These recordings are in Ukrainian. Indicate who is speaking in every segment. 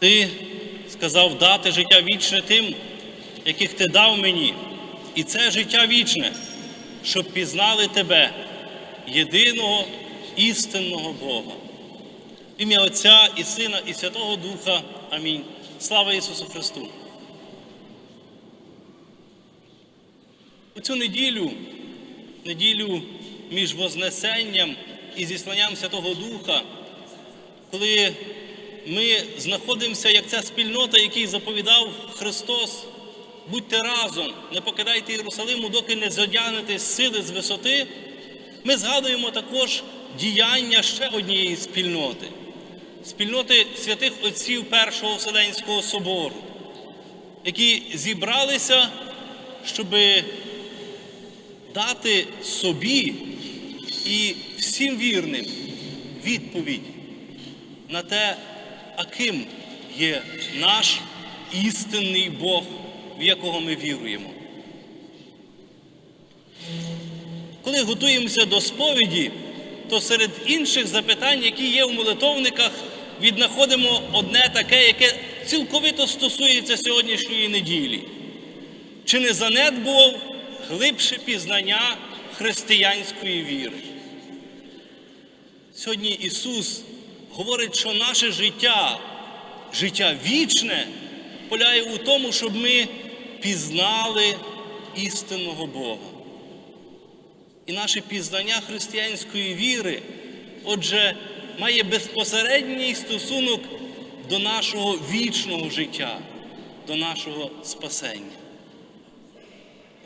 Speaker 1: Ти сказав дати життя вічне тим, яких ти дав мені, і це життя вічне, щоб пізнали тебе, єдиного істинного Бога. В ім'я Отця і Сина, і Святого Духа. Амінь. Слава Ісусу Христу! У цю неділю, неділю між Вознесенням і зісланням Святого Духа, коли ми знаходимося як ця спільнота, який заповідав Христос, будьте разом, не покидайте Єрусалиму, доки не зодягнете сили з висоти, ми згадуємо також діяння ще однієї спільноти, спільноти святих отців Першого Вселенського собору, які зібралися, щоби дати собі і всім вірним відповідь на те, а ким є наш істинний Бог, в якого ми віруємо. Коли готуємося до сповіді, то серед інших запитань, які є в молитовниках, віднаходимо одне таке, яке цілковито стосується сьогоднішньої неділі. Чи не занедбував глибше пізнання християнської віри? Сьогодні Ісус говорить, що наше життя, життя вічне, полягає у тому, щоб ми пізнали істинного Бога. І наше пізнання християнської віри, отже, має безпосередній стосунок до нашого вічного життя, до нашого спасення.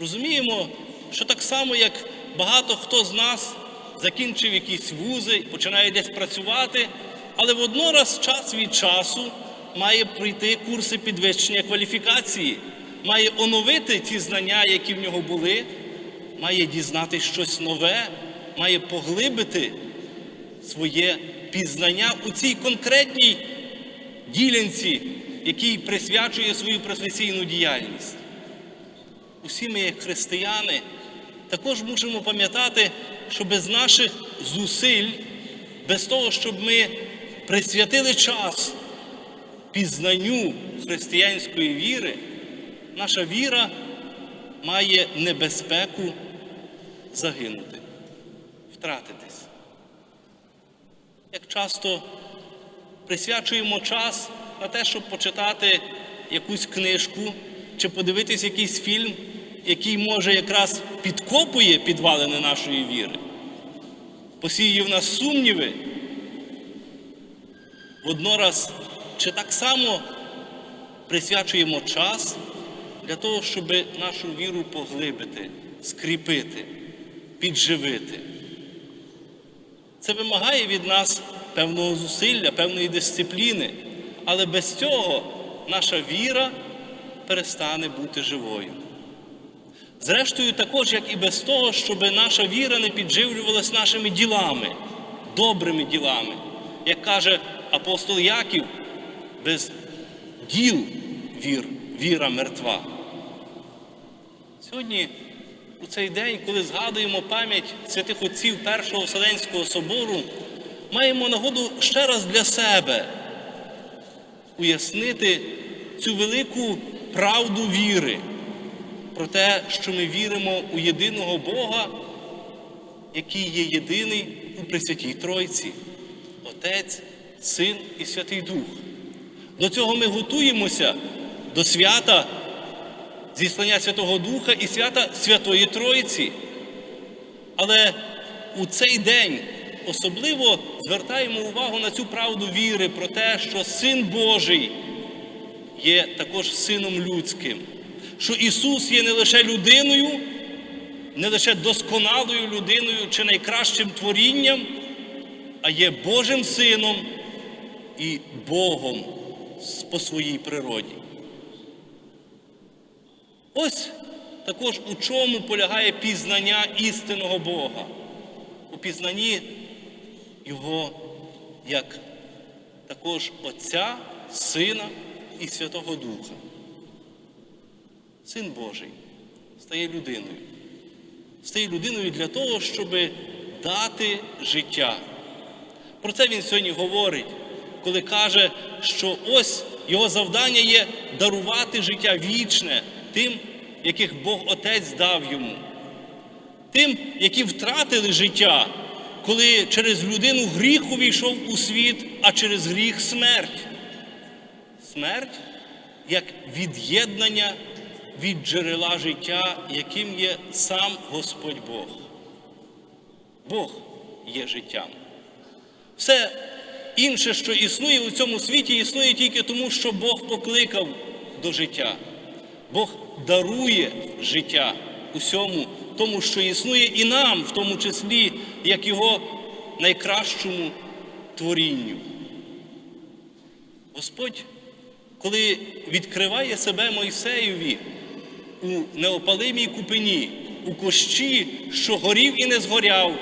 Speaker 1: Розуміємо, що так само, як багато хто з нас закінчив якісь вузи, починає десь працювати, але воднораз час від часу має пройти курси підвищення кваліфікації, має оновити ті знання, які в нього були, має дізнатися щось нове, має поглибити своє пізнання у цій конкретній ділянці, якій присвячує свою професійну діяльність. Усі ми, як християни, також мусимо пам'ятати, що без наших зусиль, без того, щоб ми присвятили час пізнанню християнської віри, наша віра має небезпеку загинути, втратитись. Як часто присвячуємо час на те, щоб почитати якусь книжку чи подивитись якийсь фільм, який може якраз підкопує підвалини нашої віри, посіє в нас сумніви. Воднораз, чи так само присвячуємо час для того, щоб нашу віру поглибити, скріпити, підживити. Це вимагає від нас певного зусилля, певної дисципліни, але без цього наша віра перестане бути живою. Зрештою, також, як і без того, щоб наша віра не підживлювалась нашими ділами, добрими ділами. Як каже апостол Яків, без діл вір, віра мертва. Сьогодні, у цей день, коли згадуємо пам'ять святих отців Першого Вселенського собору, маємо нагоду ще раз для себе уяснити цю велику правду віри про те, що ми віримо у єдиного Бога, який є єдиний у Пресвятій Тройці, Отець, Син і Святий Дух. До цього ми готуємося до свята зіслання Святого Духа і свята Святої Троїці. Але у цей день особливо звертаємо увагу на цю правду віри про те, що Син Божий є також сином людським, що Ісус є не лише людиною, не лише досконалою людиною чи найкращим творінням, а є Божим Сином і Богом по своїй природі. Ось також у чому полягає пізнання істинного Бога, у пізнанні Його як також Отця, Сина і Святого Духа. Син Божий стає людиною. Стає людиною для того, щоб дати життя. Про це він сьогодні говорить, коли каже, що ось його завдання є дарувати життя вічне тим, яких Бог Отець дав йому, тим, які втратили життя, коли через людину гріх увійшов у світ, а через гріх смерть. Смерть як від'єднання від джерела життя, яким є сам Господь Бог. Бог є життям. Все інше, що існує у цьому світі, існує тільки тому, що Бог покликав до життя. Бог дарує життя усьому, тому, що існує і нам, в тому числі, як Його найкращому творінню. Господь, коли відкриває себе Мойсеєві у неопалимій купині, у кощі, що горів і не згоряв,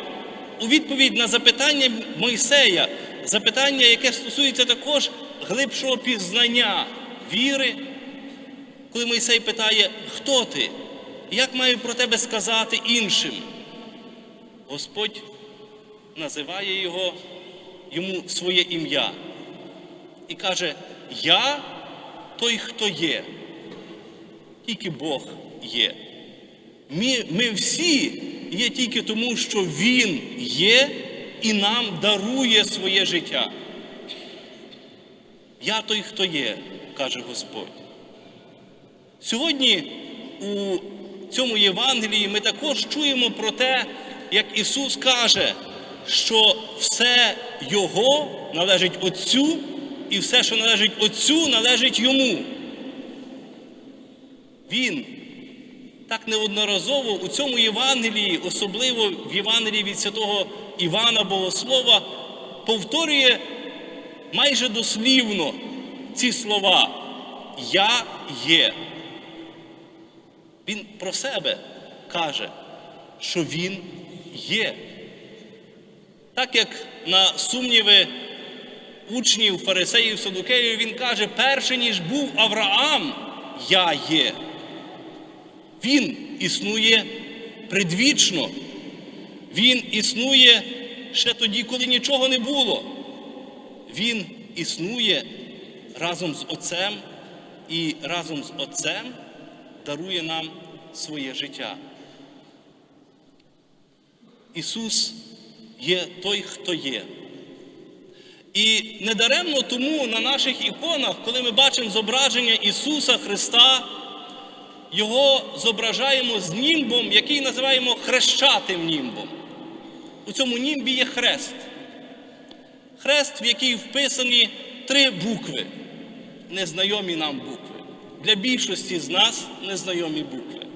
Speaker 1: у відповідь на запитання Мойсея, запитання, яке стосується також глибшого пізнання віри, коли Мойсей питає, хто ти? Як маю про тебе сказати іншим? Господь називає його, йому своє ім'я і каже: Я той, хто є, тільки Бог є. Ми, ми всі є тільки тому, що Він є і нам дарує своє життя. Я той, хто є, каже Господь. Сьогодні у цьому Євангелії ми також чуємо про те, як Ісус каже, що все Його належить Отцю, і все, що належить Отцю, належить Йому. Він так неодноразово у цьому Євангелії, особливо в Євангелії від святого Івана Богослова, повторює майже дослівно ці слова Я є. Він про себе каже, що Він є. Так як на сумніви учнів, фарисеїв, садукеїв, він каже, перше ніж був Авраам, я є. Він існує предвічно. Він існує ще тоді, коли нічого не було. Він існує разом з Отцем і разом з Отцем дарує нам своє життя. Ісус є той, хто є. І недаремно тому на наших іконах, коли ми бачимо зображення Ісуса Христа, Його зображаємо з німбом, який називаємо хрещатим німбом. У цьому німбі є хрест. Хрест, в який вписані три букви, незнайомі нам букви. Для більшості з нас незнайомі букви.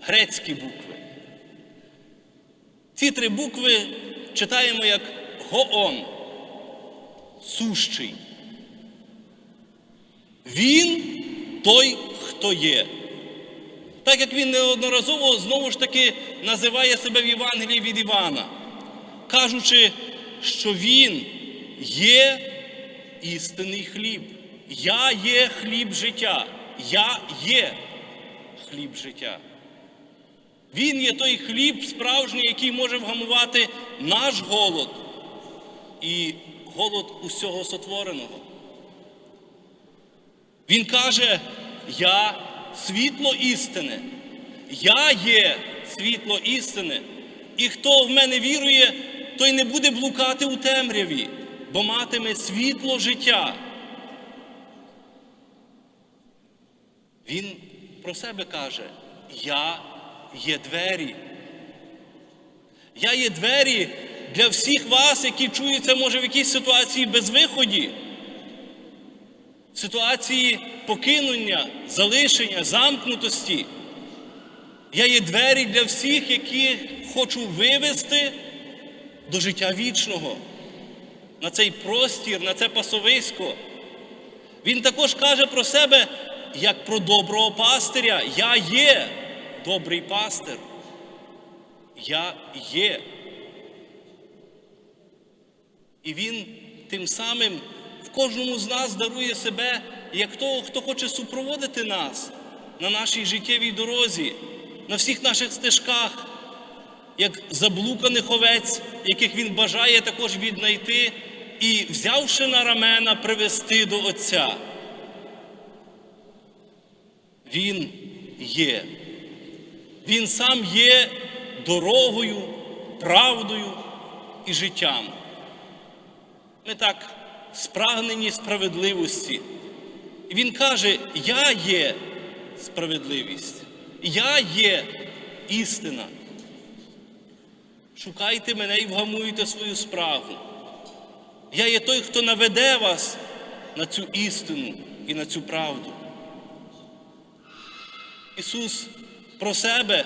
Speaker 1: Грецькі букви. Ці три букви читаємо як Гоон, сущий. Він той, хто є. Так як він неодноразово знову ж таки називає себе в Євангелії від Івана, кажучи, що він є істинний хліб. Я є хліб життя. Я є хліб життя. Він є той хліб справжній, який може вгамувати наш голод і голод усього сотвореного. Він каже, я світло істини. Я є світло істини. І хто в мене вірує, той не буде блукати у темряві, бо матиме світло життя. Він про себе каже, я є двері. Я є двері для всіх вас, які чуються, може, в якійсь ситуації безвиході, в ситуації покинення, залишення, замкнутості. Я є двері для всіх, які хочу вивести до життя вічного, на цей простір, на це пасовисько. Він також каже про себе як про доброго пастиря. Я є добрий пастир. Я є. І він тим самим кожному з нас дарує себе як того, хто хоче супроводити нас на нашій життєвій дорозі, на всіх наших стежках, як заблуканих овець, яких він бажає також віднайти, і, взявши на рамена, привести до Отця. Він є. Він сам є дорогою, правдою і життям. Ми так спрагнені справедливості. І він каже: Я є справедливість, я є істина. Шукайте мене і вгамуйте свою справу. Я є той, хто наведе вас на цю істину і на цю правду. Ісус про себе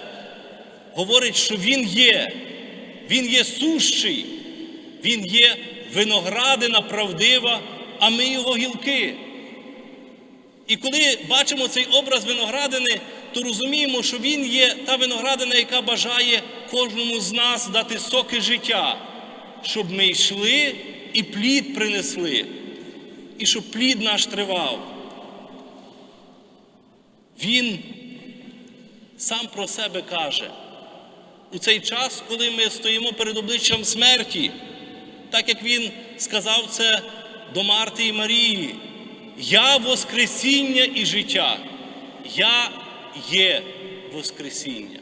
Speaker 1: говорить, що Він є, Він є сущий, Він є виноградина правдива, а ми його гілки. І коли бачимо цей образ виноградини, то розуміємо, що він є та виноградина, яка бажає кожному з нас дати соки життя, щоб ми йшли і плід принесли, і щоб плід наш тривав. Він сам про себе каже, у цей час, коли ми стоїмо перед обличчям смерті, так як він сказав це до Марти і Марії, я Воскресіння і життя, я є Воскресіння.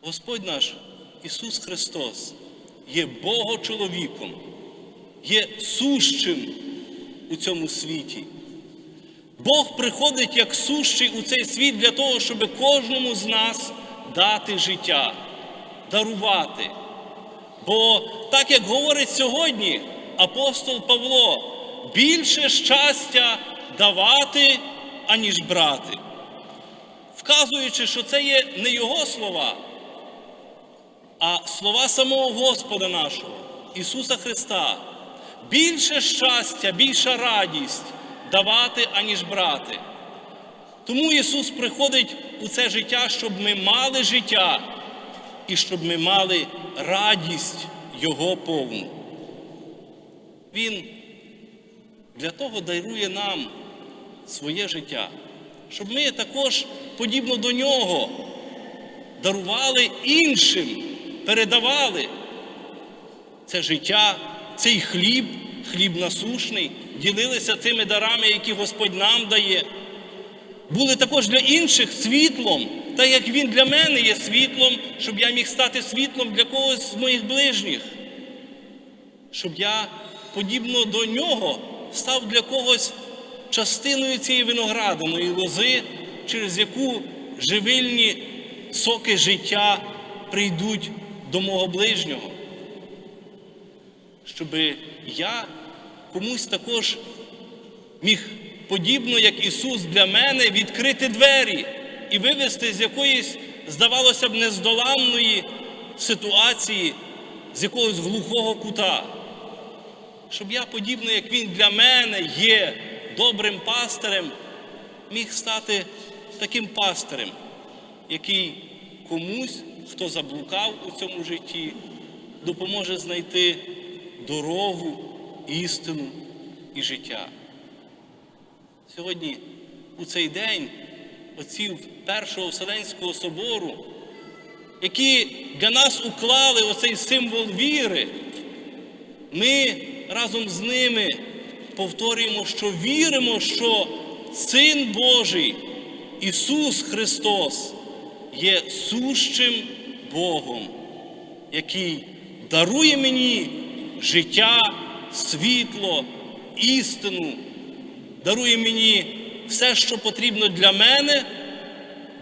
Speaker 1: Господь наш Ісус Христос є Богочоловіком, є сущим у цьому світі. Бог приходить як сущий у цей світ для того, щоб кожному з нас дати життя, дарувати. Бо так як говорить сьогодні апостол Павло, більше щастя давати, аніж брати. Вказуючи, що це є не його слова, а слова самого Господа нашого, Ісуса Христа. Більше щастя, більша радість давати, аніж брати. Тому Ісус приходить у це життя, щоб ми мали життя і щоб ми мали радість Його повну. Він для того дарує нам своє життя, щоб ми також, подібно до нього, дарували іншим, передавали це життя, цей хліб, хліб насушний, ділилися цими дарами, які Господь нам дає. Були також для інших світлом, так як Він для мене є світлом, щоб я міг стати світлом для когось з моїх ближніх, щоб я, подібно до нього, став для когось частиною цієї виноградиної лози, через яку живильні соки життя прийдуть до мого ближнього. Щоб я комусь також міг, подібно як Ісус для мене, відкрити двері і вивести з якоїсь, здавалося б, нездоламної ситуації, з якогось глухого кута. Щоб я, подібно, як Він для мене є добрим пастирем, міг стати таким пастирем, який комусь, хто заблукав у цьому житті, допоможе знайти дорогу, істину і життя. Сьогодні, у цей день отців Першого Вселенського собору, які для нас уклали оцей символ віри, ми разом з ними повторюємо, що віримо, що Син Божий, Ісус Христос, є сущим Богом, який дарує мені життя, світло, істину, дарує мені все, що потрібно для мене,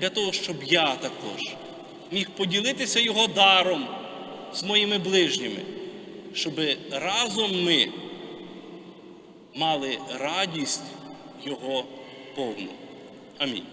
Speaker 1: для того, щоб я також міг поділитися Його даром з моїми ближніми, щоб разом ми мали радість Його повну. Амінь.